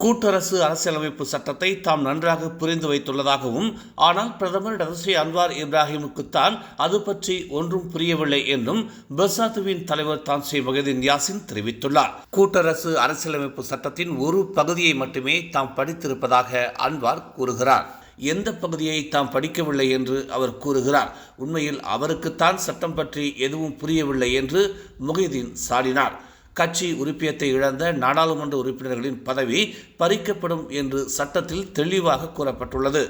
கூட்டரசு அரசியலமைப்பு சட்டத்தை தாம் நன்றாக புரிந்து வைத்துள்ளதாகவும் ஆனால் பிரதமர் டதஸ்ரீ அன்வார் இப்ராஹிமுக்குத்தான் அது பற்றி ஒன்றும் புரியவில்லை என்றும் பெர்சாத்துவின் தலைவர் தான் ஸ்ரீ மொஹிதீன் யாசின் தெரிவித்துள்ளார். கூட்டரசு அரசியலமைப்பு சட்டத்தின் ஒரு பகுதியை மட்டுமே தாம் படித்திருப்பதாக அன்வார் கூறுகிறார். எந்த பகுதியை தாம் படிக்கவில்லை என்று அவர் கூறுகிறார். உண்மையில் அவருக்குத்தான் சட்டம் பற்றி எதுவும் புரியவில்லை என்று முகைதீன் சாடினார். கட்சி உறுப்பியத்தை இழந்த நாடாளுமன்ற உறுப்பினர்களின் பதவி பறிக்கப்படும் என்று சட்டத்தில் தெளிவாக கூறப்பட்டுள்ளது.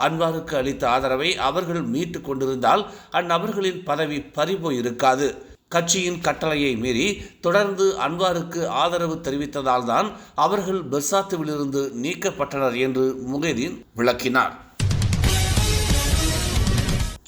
அன்வாருக்கு அளித்த ஆதரவை அவர்கள் மீட்டு கொண்டிருந்தால் அந்நபர்களின் பதவி பறிபோயிருக்காது. கட்சியின் கட்டளையை மீறி தொடர்ந்து அன்வாருக்கு ஆதரவு தெரிவித்ததால்தான் அவர்கள் பெர்சாத்துவிலிருந்து நீக்கப்பட்டனர் என்று முகைதீன் விளக்கினார்.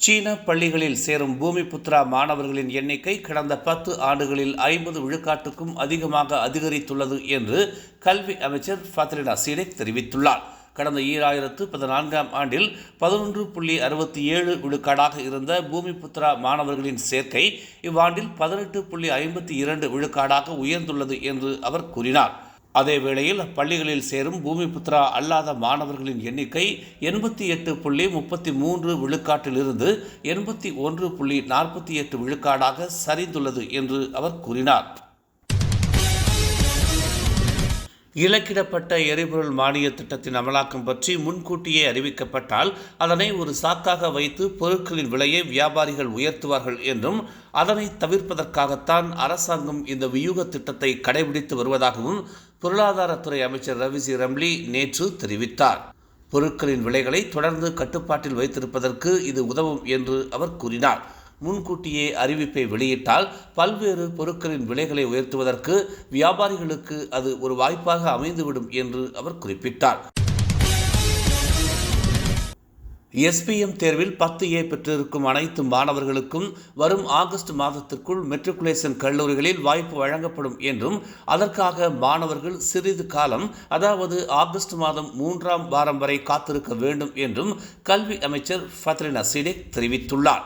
சீன பள்ளிகளில் சேரும் பூமி புத்ரா மாணவர்களின் எண்ணிக்கை கடந்த பத்து ஆண்டுகளில் ஐம்பது விழுக்காட்டுக்கும் அதிகமாக அதிகரித்துள்ளது என்று கல்வி அமைச்சர் ஃபத்ரினா சீடேக் தெரிவித்துள்ளார். கடந்த ஈராயிரத்து பதினான்காம் ஆண்டில் பதினொன்று புள்ளி அறுபத்தி ஏழு விழுக்காடாக இருந்த பூமி புத்ரா மாணவர்களின் சேர்க்கை இவ்வாண்டில் பதினெட்டு புள்ளி ஐம்பத்தி இரண்டு விழுக்காடாக உயர்ந்துள்ளது என்று அவர் கூறினார். அதே வேளையில் பள்ளிகளில் சேரும் பூமிபுத்ரா அல்லாத மாணவர்களின் எண்ணிக்கை எண்பத்தி எட்டு புள்ளி முப்பத்தி மூன்று விழுக்காட்டிலிருந்து எண்பத்தி ஒன்று புள்ளி நாற்பத்தி எட்டு விழுக்காடாக சரிந்துள்ளது என்று அவர் கூறினார். இலக்கிடப்பட்ட எரிபொருள் மானிய திட்டத்தின் அமலாக்கம் பற்றி முன்கூட்டியே அறிவிக்கப்பட்டால் அதனை ஒரு சாக்காக வைத்து பொருட்களின் விலையை வியாபாரிகள் உயர்த்துவார்கள் என்றும் அதனை தவிர்ப்பதற்காகத்தான் அரசாங்கம் இந்த வியூக திட்டத்தை கடைபிடித்து வருவதாகவும் பொருளாதாரத்துறை அமைச்சர் ரவிசி ரம்லி நேற்று தெரிவித்தார். பொருட்களின் விலைகளை தொடர்ந்து கட்டுப்பாட்டில் வைத்திருப்பதற்கு இது உதவும் என்று அவர் கூறினார். முன்கூட்டியே அறிவிப்பை வெளியிட்டால் பல்வேறு பொருட்களின் விலைகளை உயர்த்துவதற்கு வியாபாரிகளுக்கு அது ஒரு வாய்ப்பாக அமைந்துவிடும் என்று அவர் குறிப்பிட்டார். எஸ்பிஎம் தேர்வில் பத்து ஏ பெற்றிருக்கும் அனைத்து மாணவர்களுக்கும் வரும் ஆகஸ்ட் மாதத்திற்குள் மெட்ரிகுலேஷன் கல்லூரிகளில் வாய்ப்பு வழங்கப்படும் என்றும் அதற்காக மாணவர்கள் சிறிது காலம் அதாவது ஆகஸ்ட் மாதம் மூன்றாம் வாரம் வரை காத்திருக்க வேண்டும் என்றும் கல்வி அமைச்சர் ஃபத்ரினா சிடிக் தெரிவித்துள்ளார்.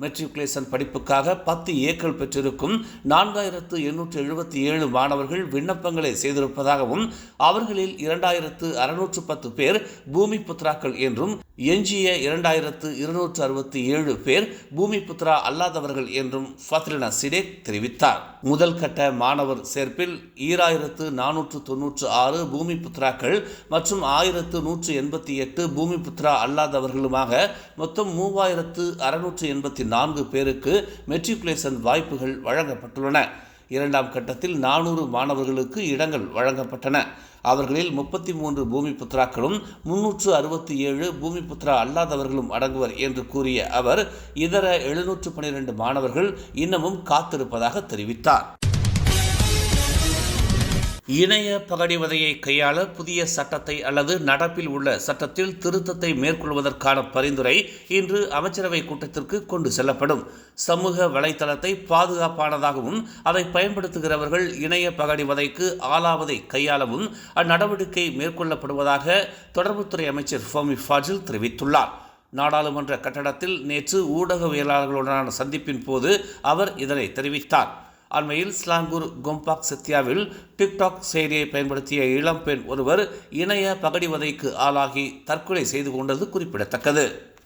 மெட்ரிகுலேஷன் படிப்புக்காக பத்து ஏக்கள் பெற்றிருக்கும் நான்காயிரத்து எண்ணூற்று எழுபத்தி ஏழு மாணவர்கள் விண்ணப்பங்களை செய்திருப்பதாகவும் அவர்களில் இரண்டாயிரத்து அறுநூற்று பத்து பேர் பூமி புத்ராக்கள் என்றும் எஞ்சிய இரண்டாயிரத்து இருநூற்று அறுபத்தி ஏழு பேர் பூமி புத்ரா அல்லாதவர்கள் என்றும் ஃபத்ரினா சிடேக் தெரிவித்தார். முதல் கட்ட மாணவர் சேர்ப்பில் ஈராயிரத்து நானூற்று தொன்னூற்று ஆறு பூமி புத்ராக்கள் மற்றும் ஆயிரத்து நூற்று எண்பத்தி எட்டு பூமி புத்ரா அல்லாதவர்களுமாக மொத்தம் மூவாயிரத்து அறுநூற்று எண்பத்தி நான்கு பேருக்கு மெட்ரிகுலேஷன் வாய்ப்புகள் வழங்கப்பட்டுள்ளன. இரண்டாம் கட்டத்தில் நானூறு மாணவர்களுக்கு இடங்கள் வழங்கப்பட்டன. அவர்களில் முப்பத்தி மூன்று பூமி புத்ராக்களும் முன்னூற்று அறுபத்தி ஏழு பூமி புத்ரா அல்லாதவர்களும் அடங்குவர் என்று கூறிய அவர் இதர எழுநூற்று பனிரெண்டு மாணவர்கள் இன்னமும் காத்திருப்பதாக தெரிவித்தார். இணைய பகடிவதையை கையாள புதிய சட்டத்தை அல்லது நடப்பில் உள்ள சட்டத்தில் திருத்தத்தை மேற்கொள்வதற்கான பரிந்துரை இன்று அமைச்சரவை கூட்டத்திற்கு கொண்டு செல்லப்படும். சமூக வலைத்தளத்தை பாதுகாப்பானதாகவும் அதை பயன்படுத்துகிறவர்கள் இணைய பகடிவதைக்கு ஆளாவதை கையாளவும் அந்நடவடிக்கை மேற்கொள்ளப்படுவதாக தொடர்புத்துறை அமைச்சர் ஃபோமி ஃபாஜில் தெரிவித்துள்ளார். நாடாளுமன்ற கட்டடத்தில் நேற்று ஊடகவியலாளர்களுடனான சந்திப்பின் போது அவர் இதனை தெரிவித்தார். அண்மையில் ஸ்லாங்கூர் கொம்பாக் சத்யாவில் டிக்டாக் செயலியை பயன்படுத்திய இளம்பெண் ஒருவர் இணைய பகடிவதைக்கு ஆளாகி தற்கொலை செய்து கொண்டது குறிப்பிடத்தக்கது.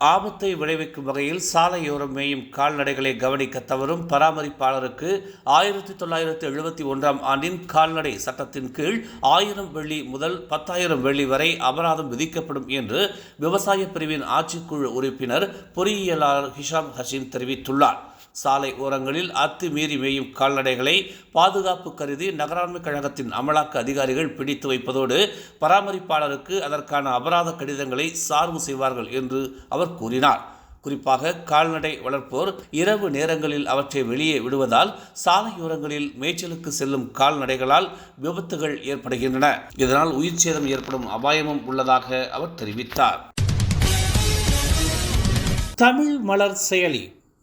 ஆபத்தை விளைவிக்கும் வகையில் சாலையோரம் மேயும் கால்நடைகளை கவனிக்க தவறும் பராமரிப்பாளருக்கு ஆயிரத்தி தொள்ளாயிரத்தி எழுபத்தி ஒன்றாம் ஆண்டின் கால்நடை சட்டத்தின் கீழ் ஆயிரம் வெள்ளி முதல் பத்தாயிரம் வெள்ளி வரை அபராதம் விதிக்கப்படும் என்று விவசாய பிரிவின் ஆட்சிக்குழு உறுப்பினர் பொறியியலாளர் ஹிஷாம் ஹசீன் தெரிவித்துள்ளார். சாலை ஓரங்களில் அத்துமீறி மேயும் கால்நடைகளை பாதுகாப்பு கருதி நகராண்மை கழகத்தின் அமலாக்க அதிகாரிகள் பிடித்து வைப்பதோடு பராமரிப்பாளருக்கு அதற்கான அபராத கடிதங்களை சார்பு செய்வார்கள் என்று அவர் கூறினார். குறிப்பாக கால்நடை வளர்ப்போர் இரவு நேரங்களில் அவற்றை வெளியே விடுவதால் சாலையோரங்களில் மேய்ச்சலுக்கு செல்லும் கால்நடைகளால் விபத்துகள் ஏற்படுகின்றன. இதனால் உயிர் சேதம் ஏற்படும் அபாயமும் உள்ளதாக அவர் தெரிவித்தார். தமிழ் மலர் செயலி